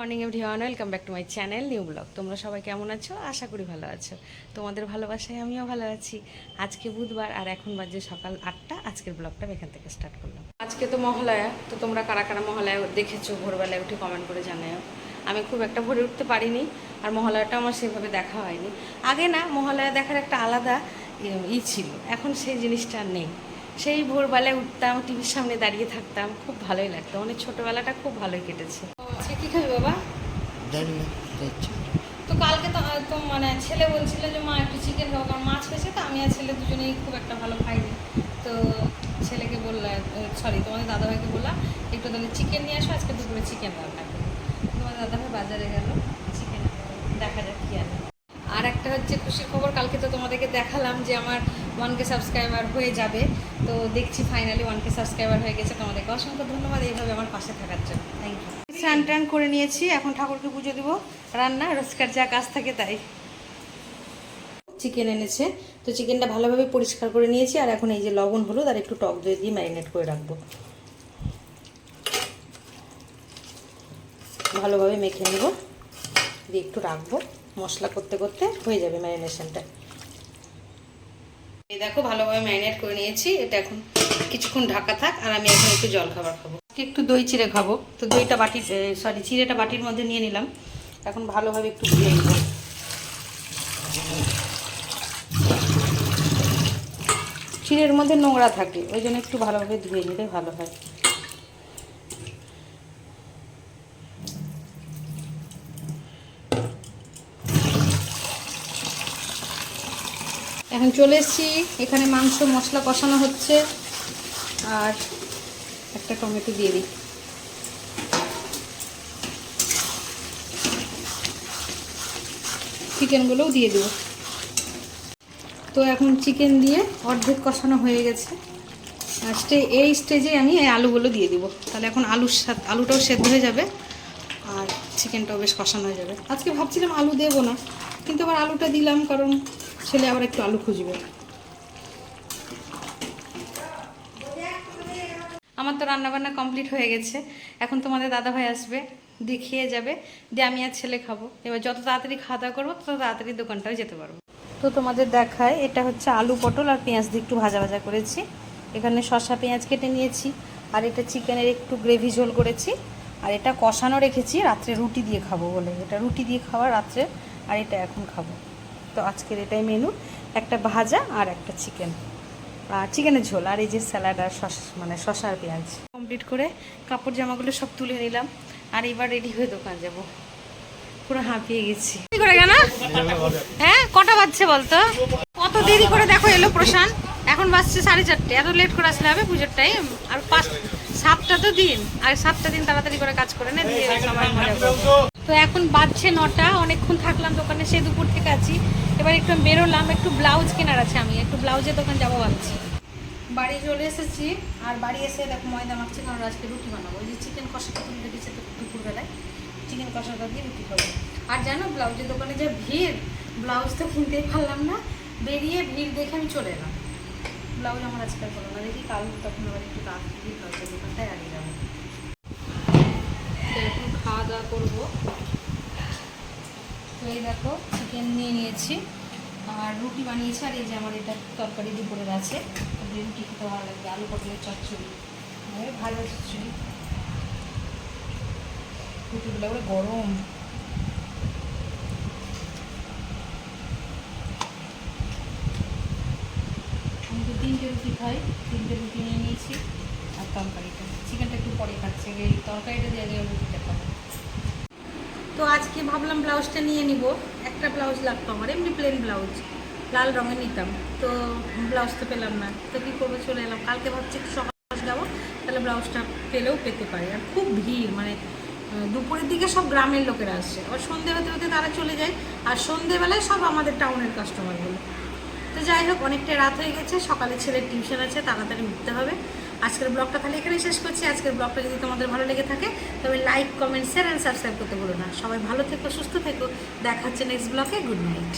Morning everyone welcome back to my channel new vlog তোমরা সবাই কেমন আছো? আশা করি ভালো আছো। তোমাদের ভালোবাসায় আমিও ভালো আছি। আজকে বুধবার আর এখন বাজে সকাল আটটা। আজকের ব্লগটা এখান থেকে স্টার্ট করলাম। আজকে তো মহালয়া। তো তোমরা কারা কারা মহালয়া দেখেছ ভোরবেলায় উঠে কমেন্ট করে জানাও আমি খুব একটা ভোরে উঠতে পারিনি আর মহালয়াটা আমার সেভাবে দেখা হয়নি। আগে না, মহালয়া দেখার একটা আলাদা ই- ছিল। এখন সেই জিনিসটা নেই। সেই ভোরবেলায় উঠতাম টিভির সামনে দাঁড়িয়ে থাকতাম, খুব ভালোই লাগতো। মানে ছোটোবেলাটা খুব ভালোই কেটেছে। কী খাবি বাবা? জানি না তো কালকে তো তো মানে ছেলে বলছিল যে মা একটু চিকেন খাব কারণ মাছ হয়েছে তো আমি আর ছেলে দুজনেই খুব একটা ভালো খাইনি। তো ছেলেকে বললাম সরি তোমাদের দাদাভাইকে বললাম একটু তাহলে চিকেন নিয়ে আসো আজকে দুপুরে চিকেন রান্না করব তোমার দাদাভাই বাজারে গেল চিকেন দেখা যাক কী আনে। আর একটা হচ্ছে খুশির খবর কালকে তো তোমাদেরকে দেখালাম যে আমার ওয়ান কে সাবস্ক্রাইবার হয়ে যাবে। তো দেখছি ফাইনালি ওয়ানকে সাবস্ক্রাইবার হয়ে গেছে তোমাদেরকে অসংখ্য ধন্যবাদ এইভাবে আমার পাশে থাকার জন্য। থ্যাংক ইউ স্নান টান করে নিয়েছি, এখন ঠাকুরকে পুজো দিব। রান্না, রোজকার যা কাজ থাকে তাই। চিকেন এনেছে, তো চিকেনটা ভালোভাবে পরিষ্কার করে নিয়েছি, আর এখন এই যে লবণ, হলুদ আর একটু টক দই দিয়ে ম্যারিনেট করে রাখব। ভালোভাবে মেখে নেব, দিয়ে একটু রাখব। মশলা করতে করতে হয়ে যাবে ম্যারিনেশনটা এই দেখো, ভালোভাবে ম্যারিনেট করে নিয়েছি, এটা এখন কিছুক্ষণ ঢাকা থাক, আর আমি এখন একটু জল খাবার খাব। একটু দই চিড়ে খাব। তো দইটা বাটির সরি চিড়েটা বাটির মধ্যে নিয়ে নিলাম। এখন ভালোভাবে একটু ধুয়ে নেব। চিড়ের মধ্যে নোংরা থাকে, ওই জন্য একটু ভালোভাবে ধুয়ে নিলে ভালো হয়। এখন চলে এসেছি, এখানে মাংস, মশলা কষানো হচ্ছে। আর একটা টমেটো দিয়ে দিই। চিকেনগুলোও দিয়ে দেবো। তো এখন চিকেন দিয়ে অর্ধেক কষানো হয়ে গেছে। আর স্টে এই স্টেজে আমি এই আলুগুলো দিয়ে দিব। তাহলে এখন আলুর সাথে আলুটাও সেদ্ধ হয়ে যাবে আর চিকেনটাও বেশ কষানো হয়ে যাবে। আজকে ভাবছিলাম আলু দেবো না, কিন্তু আবার আলুটা দিলাম কারণ ছেলে আবার একটু আলু খুঁজবে। আমার তো রান্নাবান্না কমপ্লিট হয়ে গেছে। এখন তোমাদের দাদাভাই আসবে, দেখিয়ে যাবে, দিয়ে আমি আর ছেলে খাব। এবার যত তাড়াতাড়ি খাওয়া দাওয়া করব, তত তাড়াতাড়ি দোকানটাও যেতে পারব। তো তোমাদের দেখায়, এটা হচ্ছে আলু পটল আর পেঁয়াজ দিয়ে একটু ভাজা ভাজা করেছি। এখানে শসা পেঁয়াজ কেটে নিয়েছি, আর এটা চিকেনের একটু গ্রেভি ঝোল করেছি। আর এটা কষানো রেখেছি, রাত্রে রুটি দিয়ে খাব বলে। এটা রুটি দিয়ে খাওয়া রাত্রে, আর এটা এখন খাব। তো আজকের এটাই মেনু একটা ভাজা আর একটা চিকেন চিকেনের ঝোল আর এই যে স্যালাড আর শস মানে শসা আর পেঁয়াজ। কমপ্লিট করে কাপড় জামাগুলো সব তুলে নিলাম। আর এবার রেডি হয়ে দোকান যাব। পুরো হাঁপিয়ে গেছি। কি করে কেন? হ্যাঁ কটা বাজছে বলতো? কত দেরি করে দেখো এলো প্রশান্ত এখন বাজছে সাড়ে চারটে। এত লেট করে আসলে হবে পুজোর টাইম আর পাঁচ, সাতটা তো দিন। আর সাতটা দিন তাড়াতাড়ি করে কাজ করে না, দিয়ে সবাই মজা। তো এখন বাজছে নটা, অনেকক্ষণ থাকলাম দোকানে সে দুপুর থেকে আছি। এবার একটু বেরোলাম, একটু ব্লাউজ কেনার আছে আমি, একটু ব্লাউজের দোকান যাব ভাবছি। বাড়ি চলে এসেছি, আর বাড়ি এসে দেখো ময়দা মাখছি, কারণ আজকে রুটি বানাবো। ওই যে চিকেন কষাটা রেখেছে তো দুপুরবেলায়। চিকেন কষাটা দিয়ে রুটি খাব। আর জানো, ব্লাউজের দোকানে যে ভিড়, ব্লাউজ তো কিনতেই পারলাম না। বেরিয়ে ভিড় দেখে আমি চলে এলাম। ব্লাউজ আমার আজকাল করো না, দেখি কাল, তখন আবার একটু তাড়াতাড়ি ব্লাউজের দোকানটায় আগে যাব। খাওয়া দাওয়া করব। তো এই দেখো চিকেন নিয়ে নিয়েছি। আর রুটি বানিয়েছি, আর এই যে আমার এটা তরকারি দুপুরের আছে। রুটি খেতে ভালো লাগবে, আলু পটলের চচ্চড়ি। আর ভালো চচ্চড়ি। রুটিগুলো ওরা গরম। আমি তো তিনটে রুটি খাই, তিনটে রুটি নিয়ে নিয়েছি, আর তরকারিটা। চিকেনটা একটু পরে খাচ্ছে এই তরকারিটা দিয়ে আগে তো আজকে ভাবলাম ব্লাউজটা নিয়ে নিব। একটা ব্লাউজ লাগতো আমার, এমনি প্লেন ব্লাউজ। লাল রঙে নিতাম। তো ব্লাউজ তো পেলাম না। তো কী করব, চলে এলাম। কালকে ভাবছি সকাল যাব তাহলে ব্লাউজটা পেলেও পেতে পারি। আর খুব ভিড় মানে দুপুরের দিকে সব গ্রামের লোকেরা আসছে আবার সন্ধে হতে হতে তারা চলে যায়। আর সন্ধেবেলায় সব আমাদের টাউনের কাস্টমারগুলো তো যাই হোক অনেকটা রাত হয়ে গেছে, সকালে ছেলের টিউশন আছে, তাড়াতাড়ি উঠতে হবে। আজকের ব্লগটা তাহলে এখানে শেষ করছি। আজকের ব্লগটা যদি তোমাদের ভালো লেগে থাকে, তবে like comment share and subscribe করতে বলো না। সবাই ভালো থেকো, সুস্থ থেকো। দেখা হচ্ছে নেক্সট ব্লগে গুড নাইট